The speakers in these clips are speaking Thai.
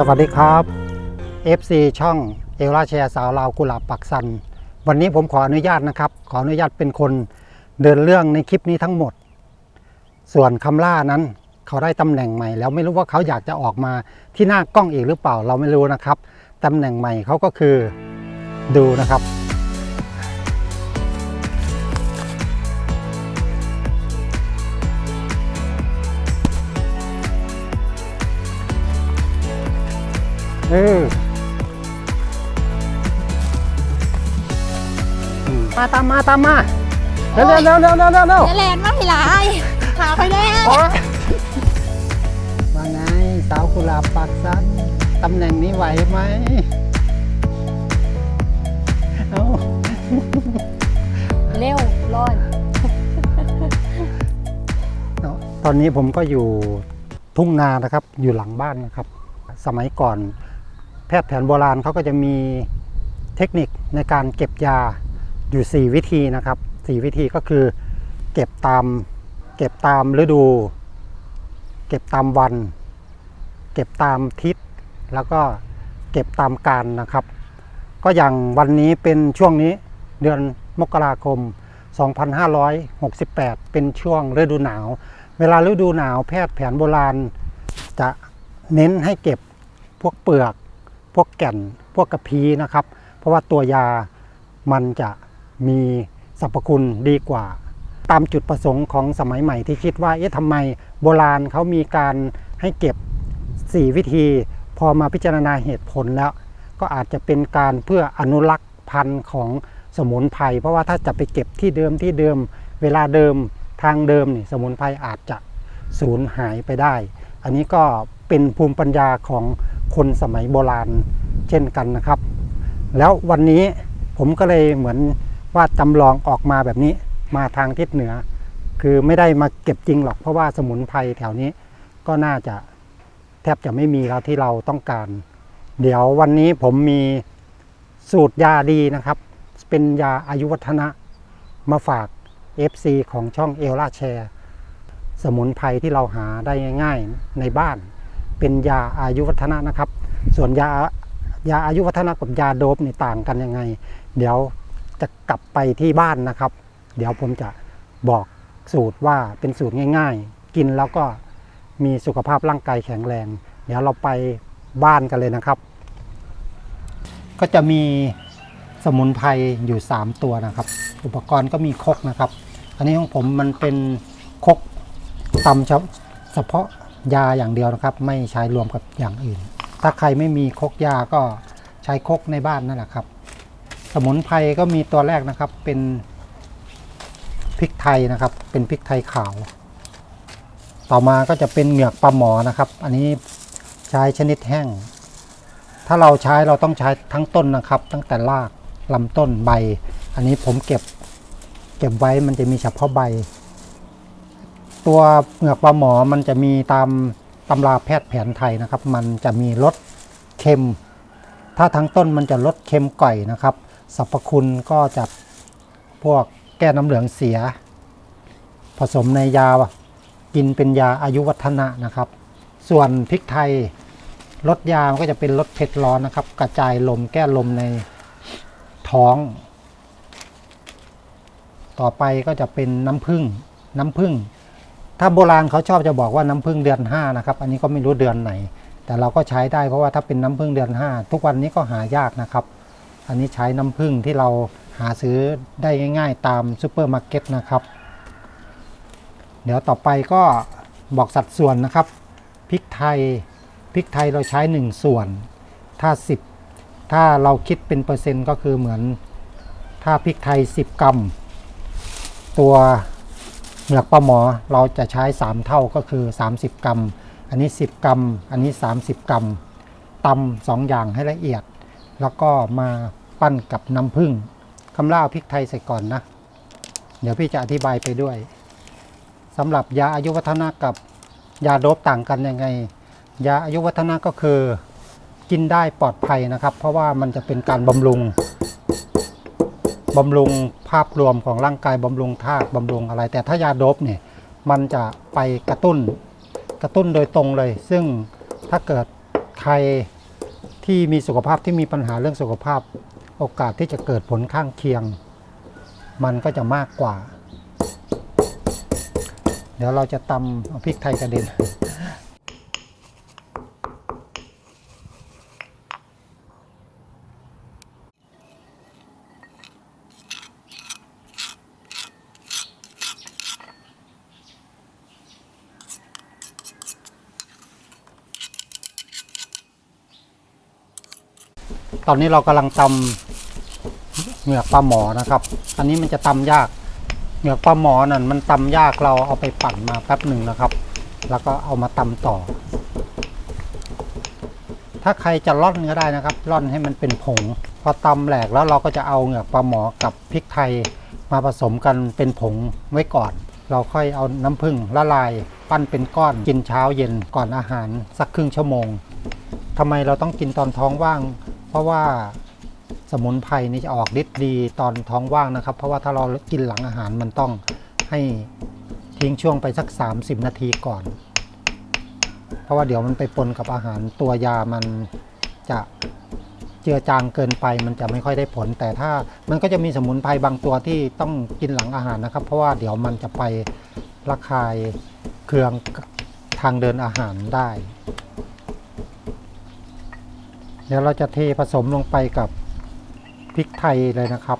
สวัสดีครับ FC ช่องเอลราแชร์สาวลาวกุหลาบปักสัน วันนี้ผมขออนุญาตนะครับ ขออนุญาตเป็นคนเดินเรื่องในคลิปนี้ทั้งหมด ส่วนคำล่านั้นเขาได้ตำแหน่งใหม่ แล้วไม่รู้ว่าเขาอยากจะออกมาที่หน้ากล้องอีกหรือเปล่าเราไม่รู้นะครับตำแหน่งใหม่เขาก็คือดูนะครับ เอออืมมาตามมาตามมาเร็วเร็วเร็วเร็วเร็วเร็วเร็วอย่าแลนมาให้หลายขาไปแล้วว่าไงสาวกุหลาบปากสันตำแหน่งนี้ไหวไหมเอาเร็วร้อนเอาตอนนี้ผมก็อยู่ทุ่งนานะครับ อยู่หลังบ้านนะครับ สมัยก่อน แพทย์แผนโบราณเขาก็จะมีเทคนิคในการเก็บยาอยู่ 4 วิธีนะครับ 4 วิธีก็คือ เก็บตามเก็บตามฤดู เก็บตามวัน เก็บตามทิศ แล้วก็เก็บตามการนะครับ ก็อย่างวันนี้เป็นช่วงนี้เดือนมกราคม 2568 เป็นช่วงฤดูหนาว เวลาฤดูหนาวแพทย์แผนโบราณ จะเน้นให้เก็บพวกเปลือก วกแก่นพวกกระพีนะครับ เพราะว่าตัวยามันจะมีสรรพคุณดีกว่า ตามจุดประสงค์ของสมัยใหม่ที่คิดว่าเอ๊ะทำไมโบราณเขามีการให้เก็บ 4 วิธี พอมาพิจารณาเหตุผลแล้ว ก็อาจจะเป็นการเพื่ออนุรักษ์พันธุ์ของสมุนไพรเพราะว่าถ้าจะไปเก็บที่เดิมที่เดิม เวลาเดิมทางเดิมนี่สมุนไพรอาจจะสูญหายไปได้ อันนี้ก็เป็นภูมิปัญญาของ คนสมัยโบราณเช่นกันนะครับ แล้ววันนี้ผมก็เลยเหมือนว่าจำลองออกมาแบบนี้มาทางทิศเหนือ คือไม่ได้มาเก็บจริงหรอกเพราะว่าสมุนไพรแถวนี้ก็น่าจะแทบจะไม่มีแล้วที่เราต้องการ เดี๋ยววันนี้ผมมีสูตรยาดีนะครับ เป็นยาอายุวัฒนะมาฝาก FC ของช่องเอลล่าแชร์ สมุนไพรที่เราหาได้ง่าย ๆ ในบ้าน เป็นยาอายุวัฒนะนะครับ ส่วนยายาอายุวัฒนะกับยาโดบนี่ต่างกันยังไง เดี๋ยวจะกลับไปที่บ้านนะครับ เดี๋ยวผมจะบอกสูตรว่าเป็นสูตรง่าย ๆ กินแล้วก็มีสุขภาพร่างกายแข็งแรง เดี๋ยวเราไปบ้านกันเลยนะครับ ก็จะมีสมุนไพรอยู่ 3 ตัวนะครับ อุปกรณ์ก็มีคกนะครับ อันนี้ของผมมันเป็นคกตำเฉพาะ ยาอย่างเดียวนะครับ ไม่ใช้รวมกับอย่างอื่น ถ้าใครไม่มีคกยาก็ใช้คกในบ้านนั่นแหละครับ สมุนไพรก็มีตัวแรกนะครับเป็นพริกไทยนะครับ เป็นพริกไทยขาว ต่อมาก็จะเป็นเหงือกปลาหมอนะครับ อันนี้ใช้ชนิดแห้ง ถ้าเราใช้เราต้องใช้ทั้งต้นนะครับ ตั้งแต่รากลำต้นใบ อันนี้ผมเก็บ เก็บไว้มันจะมีเฉพาะใบ ตัวเหงือกปลาหมอมันจะมีตามตำราแพทย์แผนไทยนะครับ มันจะมีรสเค็ม ถ้าทั้งต้นมันจะลดเค็มก่อยนะครับสรรพคุณก็จะพวกแก้น้ำเหลืองเสีย ผสมในยากินเป็นยาอายุวัฒนะนะครับ ส่วนพริกไทยลดยามันก็จะเป็นลดเผ็ดร้อนนะครับ กระจายลมแก้ลมในท้อง ต่อไปก็จะเป็นน้ำผึ้งน้ำผึ้ง ถ้าโบราณเขาชอบจะบอกว่าน้ำผึ้งเดือนห้านะครับ อันนี้ก็ไม่รู้เดือนไหน แต่เราก็ใช้ได้เพราะว่าถ้าเป็นน้ำผึ้งเดือนห้าทุกวันนี้ก็หายากนะครับ อันนี้ใช้น้ำผึ้งที่เราหาซื้อได้ง่าย ๆ ตามซูเปอร์มาร์เก็ตนะครับ เดี๋ยวต่อไปก็บอกสัดส่วนนะครับพริกไทยพริกไทยเราใช้ 1 ส่วน ถ้า 10 ถ้าเราคิดเป็นเปอร์เซ็นต์ก็คือเหมือน ถ้าพริกไทย 10 กรัม ตัว หงือกปลาหมอเราจะใช้ 3 เท่าก็คือ 30 กรัม อันนี้ 10 กรัม อันนี้ 30 กรัมตำสองอย่างให้ละเอียด แล้วก็มาปั้นกับน้ำผึ้งคำล่าพริกไทยใส่ก่อนนะ เดี๋ยวพี่จะอธิบายไปด้วยสำหรับยาอายุวัฒนะกับยาโดบต่างกันยังไง ยาอายุวัฒนะก็คือกินได้ปลอดภัยนะครับ เพราะว่ามันจะเป็นการบำรุง บำรุงภาพรวมของร่างกายบำรุงธาตุบำรุงอะไร แต่ถ้ายาโดบเนี่ยมันจะไปกระตุ้นกระตุ้นโดยตรงเลย ซึ่งถ้าเกิดไทยที่มีสุขภาพที่มีปัญหาเรื่องสุขภาพ โอกาสที่จะเกิดผลข้างเคียง มันก็จะมากกว่า เดี๋ยวเราจะตำเอาพริกไทยกระเด็น ตอนนี้เรากำลังตำเหงือกปลาหมอนะครับ อันนี้มันจะตำยากเหงือกปลาหมอนั่นมันตำยากเราเอาไปปั่นมาแป๊บหนึ่งนะครับ แล้วก็เอามาตำต่อ ถ้าใครจะร่อนก็ได้นะครับ ร่อนให้มันเป็นผง พอตำแหลกแล้วเราก็จะเอาเหงือกปลาหมอกับพริกไทยมาผสมกันเป็นผงไว้ก่อน เราค่อยเอาน้ำผึ้งละลาย ปั้นเป็นก้อนกินเช้าเย็นก่อนอาหารสักครึ่งชั่วโมงทำไมเราต้องกินตอนท้องว่าง ราะว่าสมุนไพรนี่จะออกฤทธิ์ดีตอนท้องว่างนะครับ เพราะว่าถ้าเรากินหลังอาหารมันต้องให้ทิ้งช่วงไปสัก 30 นาทีก่อน เพราะว่าเดี๋ยวมันไปปนกับอาหารตัวยามันจะเจือจางเกินไปมันจะไม่ค่อยได้ผล แต่ถ้ามันก็จะมีสมุนไพรบางตัวที่ต้องกินหลังอาหารนะครับ เพราะว่าเดี๋ยวมันจะไประคายเคืองทางเดินอาหารได้ เดี๋ยวเราจะเทผสมลงไปกับพริกไทยเลยนะครับ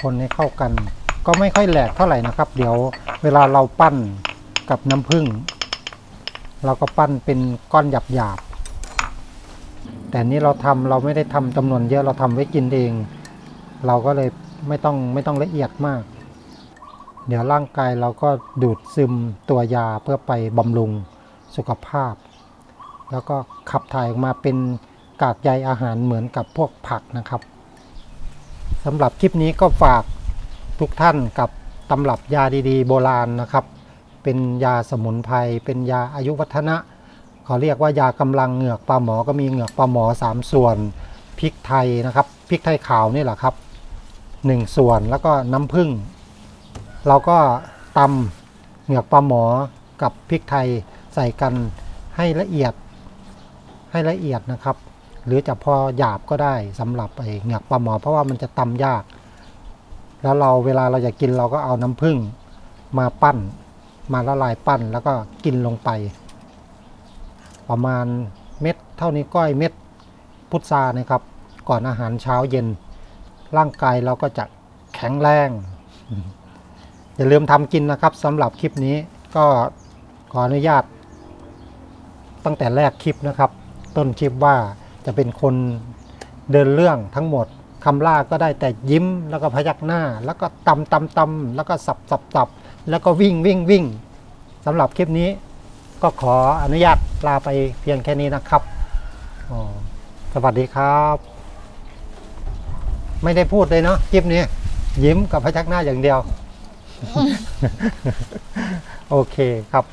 คนให้เข้ากัน ก็ไม่ค่อยแหลกเท่าไหร่นะครับ เดี๋ยวเวลาเราปั้นกับน้ำผึ้งเราก็ปั้นเป็นก้อนหยาบๆ แต่นี่เราทำเราไม่ได้ทำจำนวนเยอะเราทำไว้กินเอง เราก็เลยไม่ต้องไม่ต้องละเอียดมาก เดี๋ยวร่างกายเราก็ดูดซึมตัวยาเพื่อไปบำรุงสุขภาพ แล้วก็ขับถ่ายออกมาเป็น กากใยอาหารเหมือนกับพวกผักนะครับสำหรับคลิปนี้ก็ฝากทุกท่านกับตำรับยาดีๆ โบราณนะครับ เป็นยาสมุนไพรเป็นยาอายุวัฒนะเขาเรียกว่ายากำลังเหงือกปลาหมอก็มีเหงือกปลาหมอ 3 ส่วนพริกไทยนะครับพริกไทยขาวนี่แหละครับ 1 ส่วนแล้วก็น้ำผึ้งเราก็ตำเหงือกปลาหมอกับพริกไทยใส่กันให้ละเอียดให้ละเอียดนะครับ หรือจะพอหยาบก็ได้สำหรับไอ้เหงือกปลาหมอ เพราะว่ามันจะตำยาก แล้วเราเวลาเราจะกินเราก็เอาน้ำผึ้งมาปั้น มาละลายปั้นแล้วก็กินลงไป ประมาณเม็ดเท่านี้ก้อยเม็ดพุทรานะครับ ก่อนอาหารเช้าเย็น ร่างกายเราก็จะแข็งแรง อย่าลืมทำกินนะครับสำหรับคลิปนี้ก็ขออนุญาตตั้งแต่แรกคลิปนะครับ ต้นคลิปว่า จะเป็นคนเดินเรื่องทั้งหมดคำล่าก็ได้แต่ยิ้มแล้วก็พยักหน้า แล้วก็ตำตำตำแล้วก็สับสับสับแล้วก็วิ่งวิ่งวิ่งสำหรับคลิปนี้ก็ขออนุญาตลาไปเพียงแค่นี้นะครับสวัสดีครับ ไม่ได้พูดเลยเนาะคลิปนี้ ยิ้มกับพยักหน้าอย่างเดียว โอเคครับ